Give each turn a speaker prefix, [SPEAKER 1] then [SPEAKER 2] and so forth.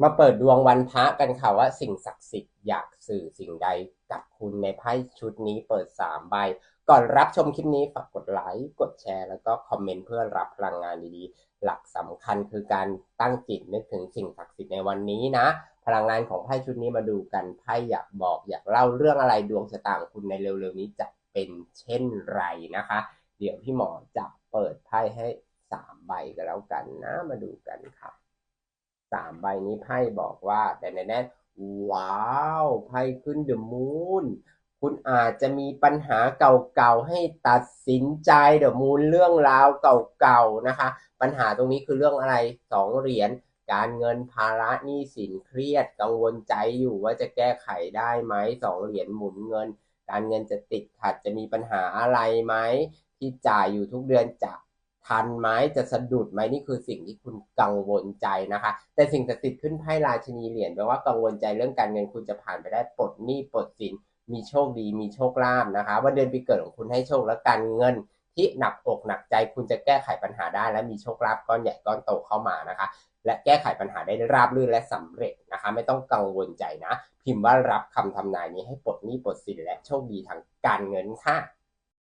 [SPEAKER 1] มาเปิดดวงวันพระกันค่ะว่าสิ่งศักดิ์สิทธิ์อยากสื่อสิ่งใดกับคุณในไพ่ชุดนี้เปิดสามใบ ก่อนรับชมคลิปนี้ฝากกดไลค์กดแชร์ แล้วก็คอมเมนต์เพื่อรับพลังงานดีๆ หลักสำคัญคือการตั้งจิตนึกถึงสิ่งศักดิ์สิทธิ์ในวันนี้นะ พลังงานของไพ่ชุดนี้มาดูกันไพ่อยากบอก อยากเล่าเรื่องอะไรดวงชะตาของคุณในเร็วๆนี้จะเป็นเช่นไรนะคะ เดี๋ยวพี่หมอจะเปิดไพ่ให้สามใบก็แล้วกันนะมาดูกันค่ะ สามใบนี้ไพ่บอกว่าแต่แน่ๆว้าวไพ่ขึ้นเดอะมูนคุณอาจจะมีปัญหาเก่าๆให้ตัดสินใจเดอะมูนเรื่องราวเก่าๆนะคะ ปัญหาตรงนี้คือเรื่องอะไรสองเหรียญการเงินภาระหนี้สินเครียดกังวลใจอยู่ว่าจะแก้ไขได้ไหมสองเหรียญหมุนเงิน การเงินจะติดขัดจะมีปัญหาอะไรไหมที่จ่ายอยู่ทุกเดือนจะ ทันไหมจะสะดุดไหมนี่คือสิ่งที่คุณกังวลใจนะคะ แต่สิ่งจะติดขึ้นไพ่ราชินีเหรียญแปลว่ากังวลใจเรื่องการเงินคุณจะผ่านไปได้ปลดหนี้ปลดสินมีโชคดีมีโชคลาภนะคะวันเดือนปีเกิดของคุณให้โชคและการเงินที่หนักอกหนักใจคุณจะแก้ไขปัญหาได้ และมีโชคลาภก้อนใหญ่ก้อนโตเข้ามานะคะ และแก้ไขปัญหาได้ราบรื่นและสำเร็จนะคะ ไม่ต้องกังวลใจนะ พิมพ์ว่ารับคำทำนายนี้ให้ปลดหนี้ปลดสินและโชคดีทางการเงินค่ะ